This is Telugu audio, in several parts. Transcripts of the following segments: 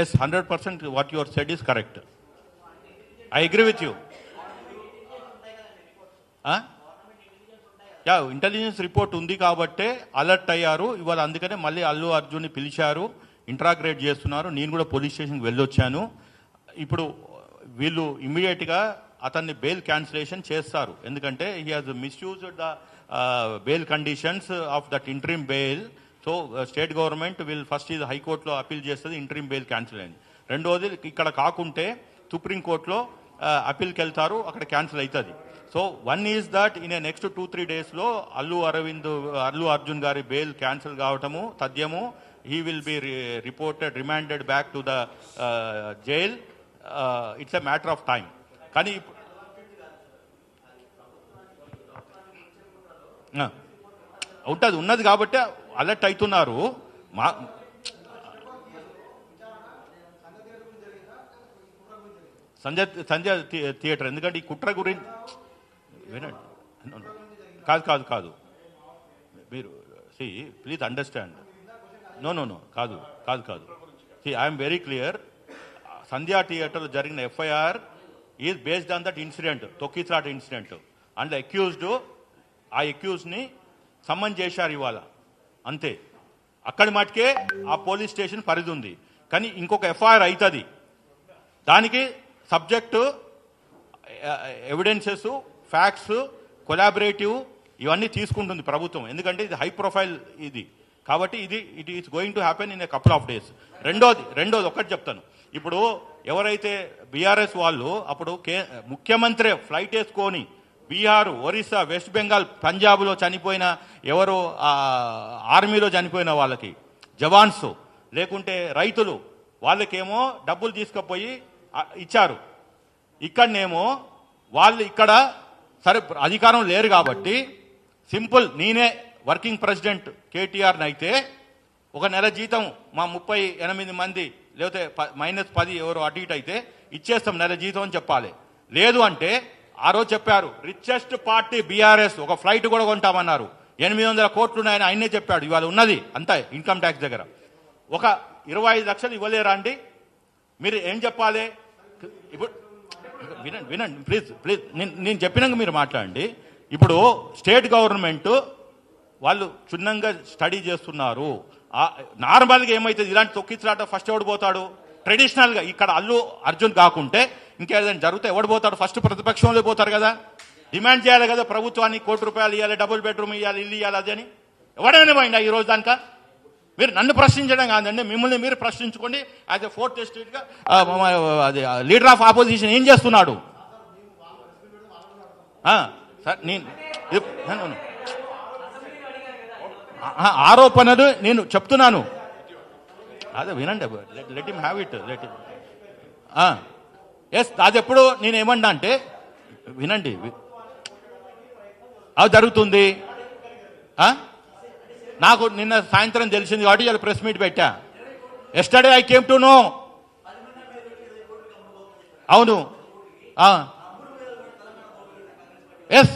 Yes hundred percent what your said is correct I agree with you yeah intelligence report ఉంది కాబట్టే అలర్ట్ అయ్యారు. ఇవాళ అందుకనే మళ్ళీ అల్లు అర్జున్ని పిలిచారు. ఇంట్రాగ్రేట్ చేస్తున్నారు. నేను కూడా పోలీస్ స్టేషన్కి వెళ్ళొచ్చాను. ఇప్పుడు వీళ్ళు ఇమ్మీడియట్గా అతన్ని బెయిల్ క్యాన్సిలేషన్ చేస్తారు. ఎందుకంటే he has misused the bail conditions of that interim bail so state government will first ఇది హైకోర్టులో అప్పీల్ చేస్తుంది ఇంట్రీమ్ బెయిల్ క్యాన్సిల్ అయింది. రెండోది ఇక్కడ కాకుంటే సుప్రీంకోర్టులో అప్పీల్కి వెళ్తారు అక్కడ క్యాన్సిల్ అవుతుంది so one is that in next two three డేస్లో అల్లు అరవింద్ అల్లు అర్జున్ గారి బెయిల్ క్యాన్సిల్ కావటము తథ్యము he will be reported remanded back to the jail it's a matter of time కానీ ఉంటుంది ఉన్నది కాబట్టి అలర్ట్ అవుతున్నారు. మా సంజయ్ సంజయ్ థియేటర్. ఎందుకంటే ఈ కుట్ర గురించి వినండి. కాదు కాదు కాదు. మీరు see please understand. No no no కాదు కాదు కాదు. See I'm very clear Sandhya theatre జరిగిన FIR is based on that incident తొక్కిసాట్ incident. And accused ఆ అక్యూజ్ని సమ్మన్ చేశారు ఇవాళ. అంతే. అక్కడి మటుకే ఆ పోలీస్ స్టేషన్ పరిధి ఉంది. కానీ ఇంకొక ఎఫ్ఐఆర్ అవుతుంది దానికి సబ్జెక్టు ఎవిడెన్సెస్ ఫ్యాక్ట్స్ కొలాబరేటివ్ ఇవన్నీ తీసుకుంటుంది ప్రభుత్వం. ఎందుకంటే ఇది హై ప్రొఫైల్ ఇది. కాబట్టి ఇది it is going to happen in a couple of days. రెండోది రెండోది ఒకటి చెప్తాను. ఇప్పుడు ఎవరైతే బీఆర్ఎస్ వాళ్ళు అప్పుడు కే ముఖ్యమంత్రి ఫ్లైట్ వేసుకొని బీహార్ ఒరిస్సా వెస్ట్ బెంగాల్ పంజాబ్లో చనిపోయిన ఎవరు ఆర్మీలో చనిపోయిన వాళ్ళకి జవాన్స్ లేకుంటే రైతులు వాళ్ళకేమో డబ్బులు తీసుకుపోయి ఇచ్చారు. ఇక్కడనేమో వాళ్ళు ఇక్కడ సరే అధికారం లేరు కాబట్టి సింపుల్ నేనే వర్కింగ్ ప్రెసిడెంట్ కేటీఆర్ని అయితే ఒక నెల జీతం మా ముప్పై ఎనిమిది మంది లేకపోతే మైనస్ పది ఎవరు అటు ఇటు అయితే ఇచ్చేస్తాం నెల జీతం అని చెప్పాలి. లేదు అంటే ఆ రోజు చెప్పారు రిచెస్ట్ పార్టీ బీఆర్ఎస్ ఒక ఫ్లైట్ కూడా కొంటామన్నారు. ఎనిమిది వందల కోట్లు ఉన్నాయని ఆయనే చెప్పాడు. ఇవాళ ఉన్నది అంతా ఇన్కమ్ ట్యాక్స్ దగ్గర. ఒక ఇరవై ఐదు లక్షలు ఇవ్వలేరా అండి? మీరు ఏం చెప్పాలి? ఇప్పుడు వినండి వినండి ప్లీజ్ ప్లీజ్ నేను చెప్పినాక మీరు మాట్లాడండి. ఇప్పుడు స్టేట్ గవర్నమెంట్ వాళ్ళు క్షుణ్ణంగా స్టడీ చేస్తున్నారు. నార్మల్గా ఏమైతుంది? ఇలాంటి తొక్కిసలాట ఫస్ట్ ఎవడు పోతాడు? ట్రెడిషనల్గా ఇక్కడ అల్లు అర్జున్ కాకుంటే ఇంకేదైనా జరిగితే ఎవడు పోతాడు? ఫస్ట్ ప్రతిపక్షంలో పోతారు కదా. డిమాండ్ చేయాలి కదా ప్రభుత్వానికి కోటి రూపాయలు ఇవ్వాలి డబుల్ బెడ్రూమ్ ఇవ్వాలి ఇల్లు ఇవ్వాలి అది అని. ఎవడైనా పోయిందా ఈ రోజు దానిక? మీరు నన్ను ప్రశ్నించడం కాదండి మిమ్మల్ని మీరు ప్రశ్నించుకోండి. యాజ్ ఎ ఫోర్త్ స్టేట్గా అది లీడర్ ఆఫ్ ఆపోజిషన్ ఏం చేస్తున్నాడు? సార్ నేను ఆరోపణలు నేను చెప్తున్నాను. అదే వినండి let him have it let's అది ఎప్పుడు నేను ఏమన్నా అంటే వినండి అది జరుగుతుంది. నాకు నిన్న సాయంత్రం తెలిసింది కాబట్టి ఇలా ప్రెస్ మీట్ పెట్టా. Yesterday I came to know అవును. ఎస్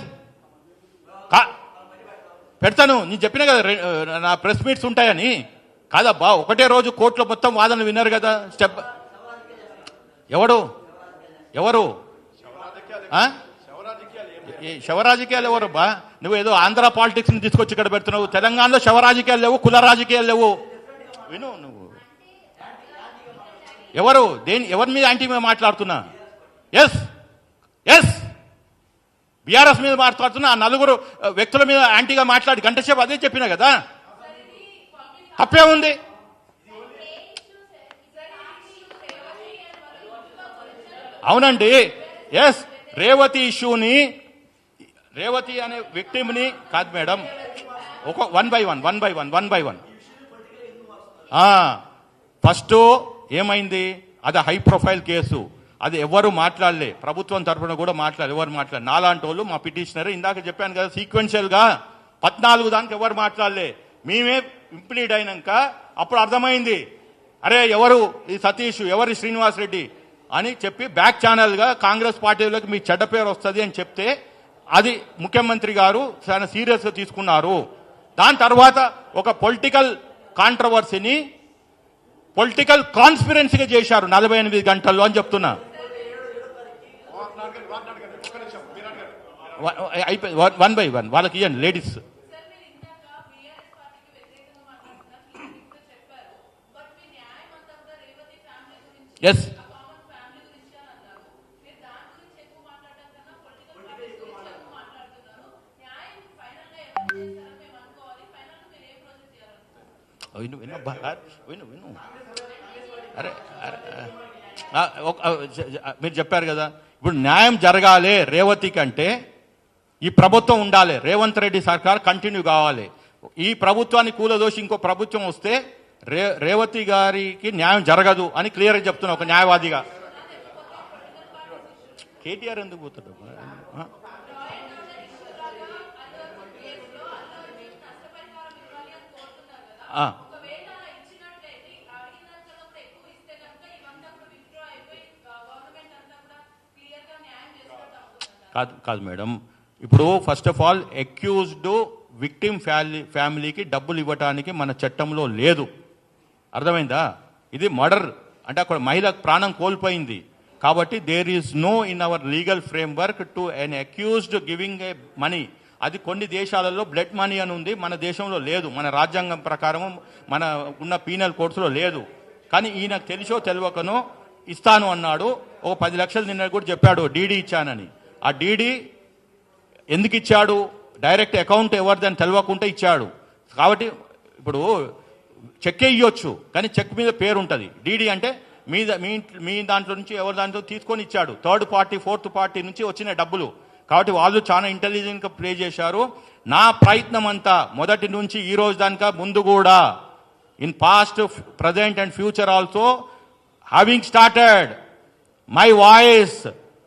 పెడతాను. నేను చెప్పిన కదా నా ప్రెస్ మీట్స్ ఉంటాయని. కాదబ్బా ఒకటే రోజు కోర్టులో మొత్తం వాదనలు విన్నారు కదా స్టెప్. ఎవడు? ఎవరు? ఈ శవరాజకీయాలు ఎవరు బా? నువ్వు ఏదో ఆంధ్ర పాలిటిక్స్ని తీసుకొచ్చి ఇక్కడ పెడుతున్నావు. తెలంగాణలో శవరాజకీయాలు లేవు కుల రాజకీయాలు లేవు. విను నువ్వు. ఎవరు? దేని ఎవరి మీద యాంటీ మీద మాట్లాడుతున్నా? ఎస్ ఎస్ బీఆర్ఎస్ మీద మాట్లాడుతున్నా ఆ నలుగురు వ్యక్తుల మీద యాంటీగా మాట్లాడి గంట సేపు అదే చెప్పినా కదా? తప్పే ఉంది. అవునండి. ఎస్ రేవతి ఇష్యూని రేవతి అనే విక్టిమ్ని కాదు మేడం. ఒక one by one one by one one by one first ఏమైంది? అది హై ప్రొఫైల్ కేసు. అది ఎవరు మాట్లాడలే. ప్రభుత్వం తరఫున కూడా మాట్లాడలే ఎవరు మాట్లాడలే. నాలాంటి వాళ్ళు మా పిటిషనర్ ఇందాక చెప్పాను కదా సీక్వెన్షియల్గా పద్నాలుగు దానికి ఎవరు మాట్లాడలే. మేమే ఇంప్లీడ్ అయినాక అప్పుడు అర్థమైంది. అరే ఎవరు ఈ సతీష్ ఎవరు ఈ శ్రీనివాస్ రెడ్డి? అని చెప్పి బ్యాక్ ఛానల్గా కాంగ్రెస్ పార్టీలోకి మీ చెడ్డ పేరు వస్తుంది అని చెప్తే అది ముఖ్యమంత్రి గారు చాలా సీరియస్గా తీసుకున్నారు. దాని తర్వాత ఒక పొలిటికల్ కాంట్రవర్సీని పొలిటికల్ కాన్స్పిరెన్సీగా చేశారు నలభై ఎనిమిది గంటల్లో అని చెప్తున్నా. అయిపోయి వన్- బై వన్ వాళ్ళకి ఇవ్వండి లేడీస్. సార్ మీరు ఇందాక బీఆర్ఎస్ పార్టీకి వ్యతిరేకంగా మాట్లాడుతున్నారు క్లియర్గా చెప్పారు బట్ మీ న్యాయం అంతా కూడా రేవతి ఫ్యామిలీ గురించి ఎస్ ఆ కామన్ ఫ్యామిలీ గురించి అని అన్నారు మీరు దాని గురించి ఎక్కువ మాట్లాడడం కన్నా పొలిటికల్ పార్టీస్ గురించి ఎక్కువ మాట్లాడుతున్నారు న్యాయం ఫైనల్గా ఎవరు చేస్తారని మేము అనుకోవాలి ఫైనల్గా మీరు ఏ ప్రాసెస్ చేయాలనుకుంటున్నారు విను విను విను విను అరే అరే, మీరు చెప్పారు కదా. ఇప్పుడు న్యాయం జరగాలి రేవతి కంటే ఈ ప్రభుత్వం ఉండాలి. రేవంత్ రెడ్డి సర్కార్ కంటిన్యూ కావాలి. ఈ ప్రభుత్వాన్ని కూలదోసి ఇంకో ప్రభుత్వం వస్తే రే రేవతి గారికి న్యాయం జరగదు అని క్లియర్గా చెప్తున్నా ఒక న్యాయవాదిగా. కేటీఆర్ ఎందుకు పోతాడు? ఆ? ఆ. ఒకవేళ ఇచ్చినట్లయితే అడిగిన దానికన్నా కూడా ఎక్కువ ఇస్తే కనుక ఇవంతా కూడా విత్డ్రా అయిపోయి గవర్నమెంట్ అంతా కూడా క్లియర్గా న్యాయం చేసినట్టు అవుతుంది కాదు కాదు మేడం. ఇప్పుడు first of all accused victim family ఫ్యామిలీకి డబ్బులు ఇవ్వటానికి మన చట్టంలో లేదు. అర్థమైందా? ఇది మర్డర్ అంటే అక్కడ మహిళ ప్రాణం కోల్పోయింది. కాబట్టి there is no in our legal framework to an accused giving a money అది కొన్ని దేశాలలో బ్లడ్ మనీ అని ఉంది మన దేశంలో లేదు. మన రాజ్యాంగం ప్రకారం మన ఉన్న పీనల్ కోర్ట్స్లో లేదు. కానీ ఈయనకు తెలిసో తెలియకనో ఇస్తాను అన్నాడు. ఒక పది లక్షలు నిన్న కూడా చెప్పాడు డీడీ ఇచ్చానని ఆ డీడీ ఎందుకు ఇచ్చాడు? డైరెక్ట్ అకౌంట్ ఎవరిదని తెలియకుండా ఇచ్చాడు. కాబట్టి ఇప్పుడు చెక్ ఇవ్వచ్చు కానీ చెక్ మీద పేరు ఉంటుంది. డీడీ అంటే మీ మీ మీ దాంట్లో నుంచి ఎవరి దాంట్లో తీసుకొని ఇచ్చాడు. థర్డ్ పార్టీ ఫోర్త్ పార్టీ నుంచి వచ్చిన డబ్బులు. కాబట్టి వాళ్ళు చాలా ఇంటెలిజెంట్గా ప్లే చేశారు. నా ప్రయత్నం అంతా మొదటి నుంచి ఈ రోజు దానిక ముందు కూడా. In past present and future also having started my voice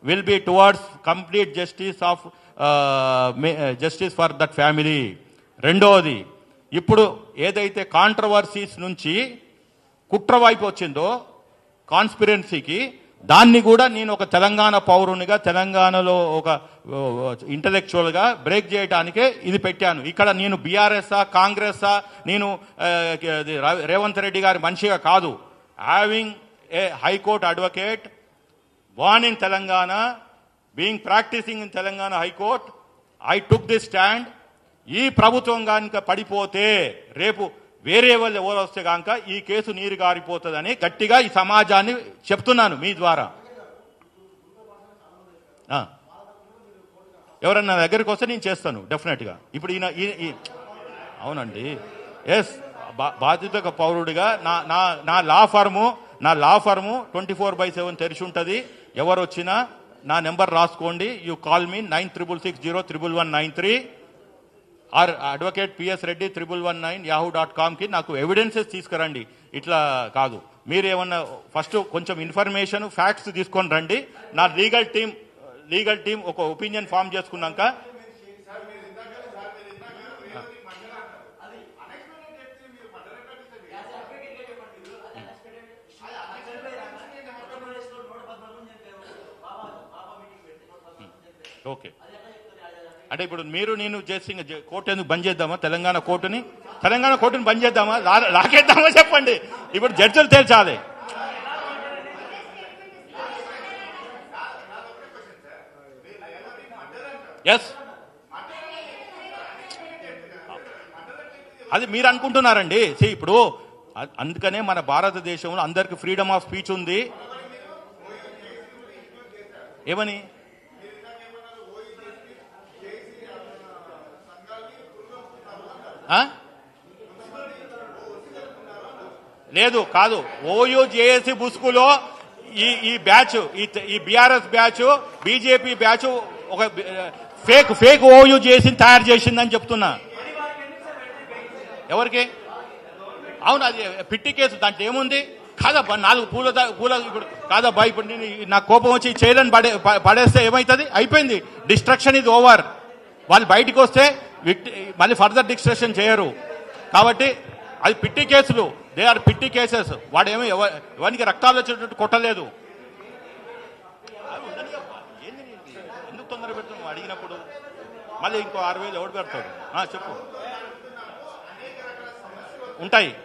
will be towards complete justice of justice for that family. రెండవది ఇప్పుడు ఏదైతే కాంట్రవర్సీస్ నుంచి కుట్ర వైపు వచ్చిందో కాన్స్పిరెన్సీకి దాన్ని కూడా నేను ఒక తెలంగాణ పౌరునిగా తెలంగాణలో ఒక ఇంటలెక్చువల్గా బ్రేక్ చేయడానికే ఇది పెట్టాను. ఇక్కడ నేను బీఆర్ఎస్ఆ కాంగ్రెస్ఆ నేను రేవంత్ రెడ్డి గారి మనిషిగా కాదు. Having a high court advocate born in Telangana being practising in Telangana high court I took took stand ఈ ప్రభుత్వం కనుక పడిపోతే రేపు వేరే వాళ్ళు ఎవరు వస్తే కనుక ఈ కేసు నీరు గారిపోతుందని గట్టిగా ఈ సమాజాన్ని చెప్తున్నాను మీ ద్వారా. ఎవరన్నా దగ్గరికి వస్తే నేను చేస్తాను డెఫినెట్గా ఇప్పుడు ఈయన ఈ- అవునండి. ఎస్ బాధ్యత పౌరుడిగా నా నా నా లా ఫర్ము నా law firm twenty four by seven తెరిచి ఉంటుంది. ఎవరు వచ్చినా నా నెంబర్ రాసుకోండి. You call me nine triple six zero triple one nine three. Or advocate PS Reddy triple one nine Yahoo dot కామ్కి నాకు ఎవిడెన్సెస్ తీసుకురండి. ఇట్లా కాదు. మీరు ఏమన్నా ఫస్ట్ కొంచెం ఇన్ఫర్మేషన్ ఫ్యాక్ట్స్ తీసుకొని రండి. నా లీగల్ టీం లీగల్ టీం ఒక ఒపీనియన్ ఫామ్ చేసుకున్నాక ఓకే. అంటే ఇప్పుడు మీరు నేను చేసి జే- కోర్టు ఎందుకు బంద్ చేద్దామా? తెలంగాణ కోర్టుని? తెలంగాణ కోర్టుని బంద్ చేద్దామా? లాకేద్దామా చెప్పండి. ఇప్పుడు జడ్జిలు తేల్చాలి. ఎస్ అది మీరు అనుకుంటున్నారండి. సీ ఇప్పుడు అందుకనే మన భారతదేశంలో అందరికి ఫ్రీడమ్ ఆఫ్ స్పీచ్ ఉంది. ఏమని ఆ? లేదు కాదు. ఓయూ జేఏసీ బుస్కులో ఈ ఈ బ్యాచ్ ఈ ఈ బీఆర్ఎస్ బ్యాచ్ బీజేపీ బ్యాచ్ ఒక ఫేక్ ఫేక్ ఓయూ చేసి తయారు చేసిందని చెప్తున్నా. ఎవరికి? అవును అది పిట్టి కేసు దాంట్లో ఏముంది? కాదబ్బా నాలుగు పూల పూల ఇప్పుడు కాదబ్బా ఇప్పుడు నేను నా కోపం వచ్చి చేయలేని పడే పడేస్తే ఏమవుతుంది అయిపోయింది. డిస్ట్రక్షన్ ఇది ఓవర్ వాళ్ళు బయటకు వస్తే మళ్ళీ ఫర్దర్ డిస్కషన్ చేయరు. కాబట్టి అది పిట్టి కేసులు. They are petty cases. వాడేమో ఎవ- ఎవరికి రక్తాలు వచ్చేటట్టు కొట్టలేదు. ఎందుకు తొందర పెడుతున్నావు? అడిగినప్పుడు. మళ్ళీ ఇంకో ఆరు వేలు ఎవడు పెడతాడు? చెప్పు. ఉంటాయి.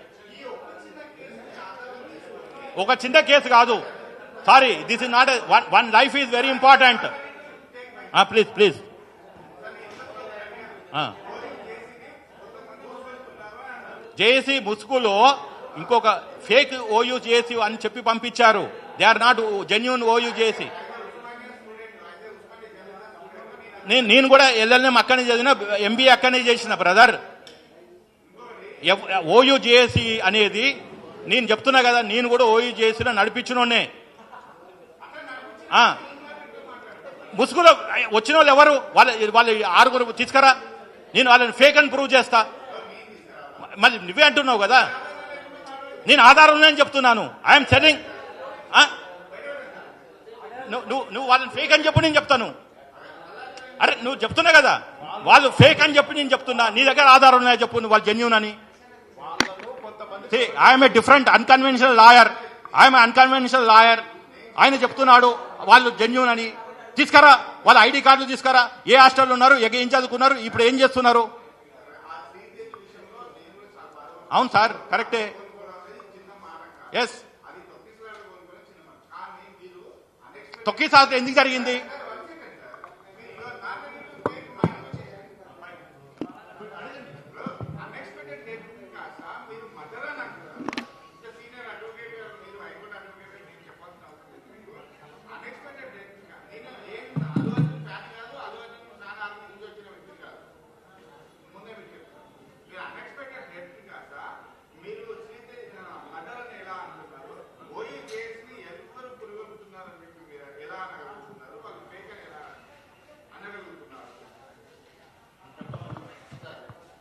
ఒక చిన్న కేసు కాదు. Sorry this is not one one life is very important please please JAC ముసుగులో ఇంకొక ఫేక్ ఓయూ జేఏసీ అని చెప్పి పంపించారు. They are not genuine OU JC నేను నేను కూడా ఎల్ఎల్ఎం అక్కడనే చదివిన ఎంబీఏ అక్కడనే చేసిన బ్రదర్ ఓయూ జేఏసీ అనేది నేను చెప్తున్నా కదా నేను కూడా ఓయూ చేసిన నడిపించినోనే ముసుగులో వచ్చిన వాళ్ళు ఎవరు? వాళ్ళ వాళ్ళ ఆరుగురు తీసుకురా. నేను వాళ్ళని ఫేక్ అని ప్రూవ్ చేస్తా. మళ్ళీ నువ్వే అంటున్నావు కదా? నేను ఆధారం లేని చెప్తున్నాను. ఐఎమ్ సెల్లింగ్ నువ్వు నువ్వు నువ్వు వాళ్ళని ఫేక్ అని చెప్పు నేను చెప్తాను. అరే నువ్వు చెప్తున్నా కదా? వాళ్ళు ఫేక్ అని చెప్పి నేను చెప్తున్నా. నీ దగ్గర ఆధారం ఉన్నాయా చెప్పు నువ్వు వాళ్ళు జెన్యున్ అని. I'm a different unconventional lawyer I'm unconventional lawyer ఆయన చెప్తున్నాడు వాళ్ళు జెన్యున్ అని. తీసుకురా. వాళ్ళ ఐడి కార్డులు తీసుకురా. ఏ హాస్టల్లో ఉన్నారు ఏం చదువుకున్నారు ఇప్పుడు ఏం చేస్తున్నారు? అవును సార్ కరెక్టే. ఎస్ తొక్కి ఎందుకు జరిగింది?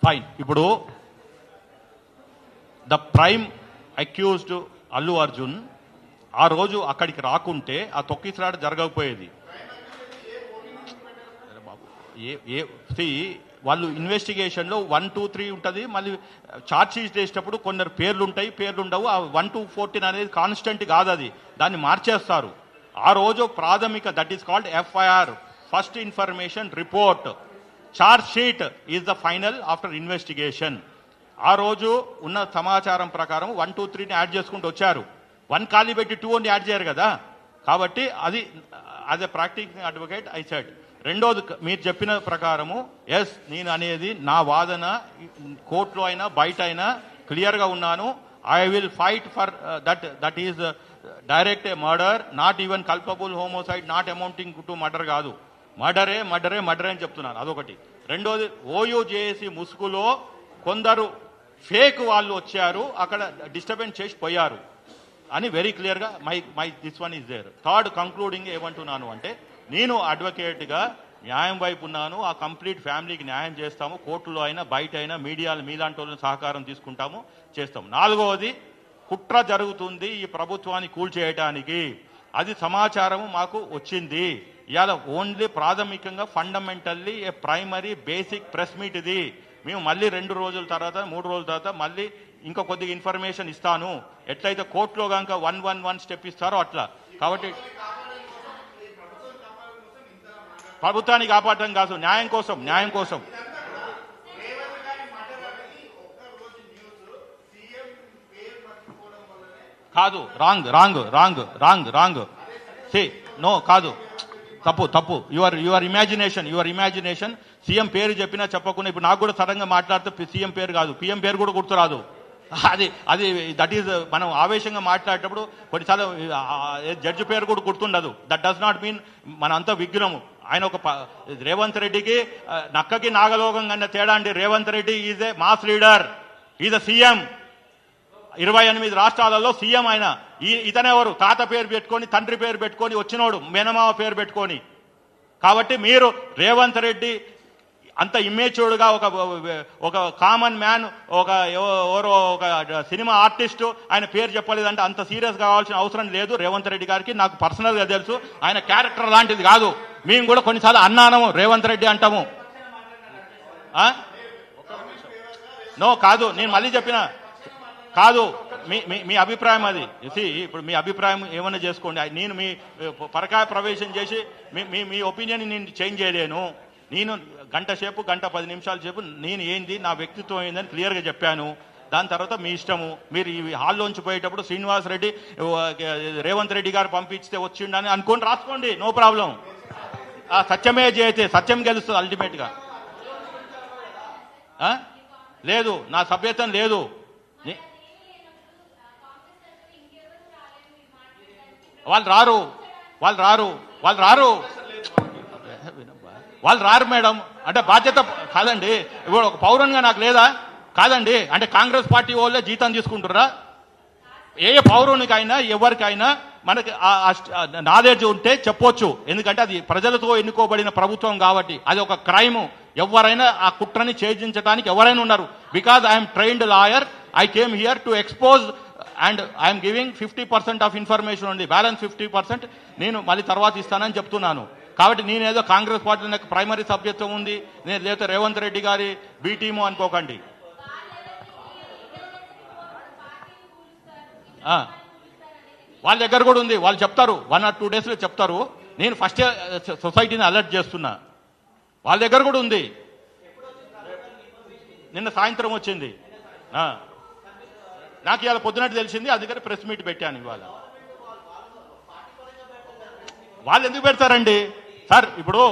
ఫైన్. ఇప్పుడు the prime accused Allu Arjun ఆ రోజు అక్కడికి రాకుంటే ఆ తొక్కిసలాట జరగకపోయేది. ఏ ఏ వాళ్ళు ఇన్వెస్టిగేషన్లో వన్ టూ త్రీ ఉంటుంది మళ్ళీ ఛార్జ్ షీట్ చేసేటప్పుడు కొందరు పేర్లు ఉంటాయి పేర్లు ఉండవు ఆ వన్ టూ ఫోర్టీన్ అనేది కాన్స్టెంట్ కాదు అది. దాన్ని మార్చేస్తారు. ఆ రోజు ప్రాథమిక that is called FIR first information report charge sheet is the final after investigation ఆ రోజు ఉన్న సమాచారం ప్రకారం వన్ టూ త్రీని యాడ్ చేసుకుంటూ వచ్చారు. వన్ ఖాళీ పెట్టి టూ అని యాడ్ చేయరు కదా? కాబట్టి అది as a practical advocate I said రెండోది మీరు చెప్పిన ప్రకారము ఎస్ నేను అనేది నా వాదన కోర్టులో అయినా బయట అయినా క్లియర్గా ఉన్నాను. I will fight for that that is direct a murder not even culpable homicide not amounting to murder కాదు. మర్డరే మర్డరే మర్డరే అని చెప్తున్నాను. అదొకటి. రెండోది ఓయూజేఏసీ ముసుగులో కొందరు ఫేక్ వాళ్ళు వచ్చారు అక్కడ డిస్టర్బెన్స్ చేసి పోయారు అని వెరీ క్లియర్గా my my this one is there. Third concluding ఏమంటున్నాను అంటే నేను అడ్వకేట్గా న్యాయం వైపు ఉన్నాను ఆ కంప్లీట్ ఫ్యామిలీకి న్యాయం చేస్తాము కోర్టులో అయినా బయట అయినా మీడియాలు మీలాంటి వాళ్ళని సహకారం తీసుకుంటాము చేస్తాము. నాలుగవది కుట్ర జరుగుతుంది ఈ ప్రభుత్వాన్ని కూల్చేయటానికి. అది సమాచారము మాకు వచ్చింది. ఇవాళ ఓన్లీ ప్రాథమికంగా fundamentally a primary basic press meet ఇది. మేము మళ్ళీ రెండు రోజుల తర్వాత మూడు రోజుల తర్వాత మళ్ళీ ఇంకా కొద్దిగా ఇన్ఫర్మేషన్ ఇస్తాను. ఎట్లయితే కోర్టులో కనుక వన్ వన్ వన్ స్టెప్ ఇస్తారో అట్లా. కాబట్టి ప్రభుత్వాన్ని కాపాడటం కాదు న్యాయం కోసం న్యాయం కోసం. కాదు wrong wrong wrong wrong wrong see no కాదు. తప్పు తప్పు. Your your imagination your imagination CM పేరు చెప్పినా చెప్పకుండా ఇప్పుడు నాకు కూడా సడన్గా మాట్లాడితే సీఎం పేరు కాదు. పిఎం పేరు కూడా గుర్తురాదు. అది అది దట్ ఈస్ మనం ఆవేశంగా మాట్లాడేటప్పుడు కొన్నిసార్లు జడ్జి పేరు కూడా గుర్తుండదు. దట్ డస్ నాట్ మీన్ మనంతా విఘ్నము. ఆయన ఒక రేవంత్ రెడ్డికి నక్కకి నాగలోకం కన్నా తేడా అండి. Revanth Reddy is a mass leader is a CM ఇరవై ఎనిమిది రాష్ట్రాలలో సీఎం ఆయన ఈ ఇతనెవరు? తాత పేరు పెట్టుకొని తండ్రి పేరు పెట్టుకొని వచ్చినోడు మేనమామ పేరు పెట్టుకొని. కాబట్టి మీరు రేవంత్ రెడ్డి అంత ఇమ్మేచ్యూర్డ్గా ఒక ఒక కామన్ మ్యాన్ ఒక ఎవరో ఒక సినిమా ఆర్టిస్టు ఆయన పేరు చెప్పలేదంటే అంత సీరియస్ కావాల్సిన అవసరం లేదు రేవంత్ రెడ్డి గారికి. నాకు పర్సనల్గా తెలుసు ఆయన క్యారెక్టర్ లాంటిది కాదు. మేము కూడా కొన్నిసార్లు అన్నానము రేవంత్ రెడ్డి అంటాము. నో కాదు నేను మళ్ళీ చెప్పిన కాదు మీ మీ అభిప్రాయం అది. ఇప్పుడు మీ అభిప్రాయం ఏమైనా చేసుకోండి. నేను మీ పరకాయ ప్రవేశం చేసి మీ మీ మీ ఒపీనియన్ నేను చేంజ్ చేయలేను. నేను గంట సేపు గంట పది నిమిషాల సేపు నేను ఏంది నా వ్యక్తిత్వం ఏందని క్లియర్గా చెప్పాను. దాని తర్వాత మీ ఇష్టము. మీరు ఈ హాల్లోంచి పోయేటప్పుడు శ్రీనివాస్ రెడ్డి రేవంత్ రెడ్డి గారు పంపించితే వచ్చిండని అనుకొని రాసుకోండి నో ప్రాబ్లం సత్యమే చేస్తే సత్యం గెలుస్తుంది అల్టిమేట్గా లేదు నా సభ్యత్వం లేదు నే- వాళ్ళు రారు. వాళ్ళు రారు. వాళ్ళు రారు. వాళ్ళు రారు మేడం. అంటే బాధ్యత కాదండి. ఇప్పుడు ఒక పౌరునిగా నాకు లేదా? కాదండి. అంటే కాంగ్రెస్ పార్టీ వాళ్ళే జీతం తీసుకుంటురా ఏ పౌరునికైనా ఎవరికైనా మనకి నాలెడ్జ్ ఉంటే చెప్పొచ్చు. ఎందుకంటే అది ప్రజలతో ఎన్నుకోబడిన ప్రభుత్వం కాబట్టి. అది ఒక క్రైమ్. ఎవరైనా ఆ కుట్రని ఛేదించడానికి ఎవరైనా ఉన్నారు. Because I'm trained lawyer I came here to expose and I'm giving fifty percent of information ఉంది. బ్యాలెన్స్ ఫిఫ్టీ పర్సెంట్ నేను మళ్ళీ తర్వాత ఇస్తానని చెప్తున్నాను. కాబట్టి నేనేదో కాంగ్రెస్ పార్టీ నాకు ప్రైమరీ సభ్యత్వం ఉంది. నేను లేదా రేవంత్ రెడ్డి గారి బీ టీము అనుకోకండి. వాళ్ళ దగ్గర కూడా ఉంది. వాళ్ళు చెప్తారు. వన్ ఆర్ టూ డేస్లో చెప్తారు. నేను ఫస్ట్ సొసైటీని అలర్ట్ చేస్తున్నా. వాళ్ళ దగ్గర కూడా ఉంది. నిన్న సాయంత్రం వచ్చింది. ఆ. నాకు ఇవాళ పొద్దునట్టు తెలిసింది అందుకని ప్రెస్ మీట్ పెట్టాను ఇవాళ. వాళ్ళు ఎందుకు పెడతారండి? సార్ ఇప్పుడు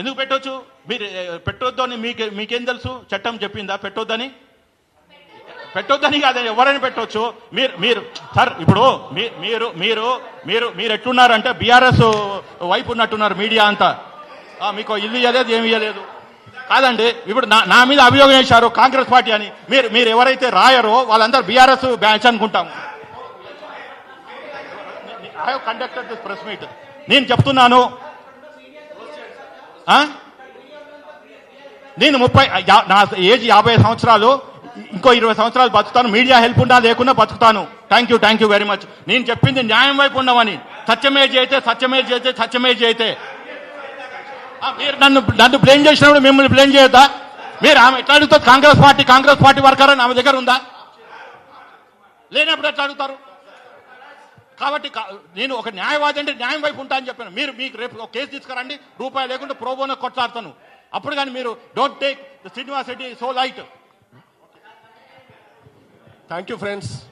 ఎందుకు పెట్టొచ్చు? మీరు ఏ, పెట్టొద్దు అని మీకు మీకేం తెలుసు? చట్టం చెప్పిందా? పెట్టొద్దని? పెట్టొద్దని కాదు ఎవరైనా పెట్టొచ్చు. మీరు మీరు సార్ ఇప్పుడు మీరు మీరు మీరు మీరు ఎట్లున్నారంటే బీఆర్ఎస్ వైపు ఉన్నట్టున్నారు మీడియా అంతా. మీకు ఇల్లు ఇవ్వలేదు ఏమి ఇవ్వలేదు కాదండి ఇప్పుడు నా మీద అభియోగం వేశారు కాంగ్రెస్ పార్టీ అని. మీరు మీరు ఎవరైతే రాయరో వాళ్ళందరూ బీఆర్ఎస్ బ్యాచ్ అనుకుంటాం. I have conducted this press meet నేను చెప్తున్నాను ఆ? నేను ముప్పై నా ఏజ్ యాభై సంవత్సరాలు ఇంకో ఇరవై సంవత్సరాలు బతుకుతాను. మీడియా హెల్ప్ ఉండా లేకుండా బతుకుతాను. Thank you thank you very much నేను చెప్పింది న్యాయం వైపు ఉండమని. సత్యమే చేస్తే సత్యమే చేస్తే సత్యమే చేయితే మీరు నన్ను నన్ను బ్లేమ్ చేసినప్పుడు మిమ్మల్ని బ్లేమ్ చేయొద్దా? మీరు ఆమె ఎట్లా అడుగుతారు? Congress party Congress party worker? అని ఆమె దగ్గర ఉందా? లేనప్పుడు ఎట్లా అడుగుతారు? కాబట్టి కా- నేను ఒక న్యాయవాది అంటే న్యాయం వైపు ఉంటా అని చెప్పాను. మీరు మీకు రేపు ఒక కేసు తీసుకురండి రూపాయి లేకుండా ప్రోబోనో కొట్లాడతాను. అప్పుడు కానీ మీరు don't take Srinivas Reddy so light thank you friends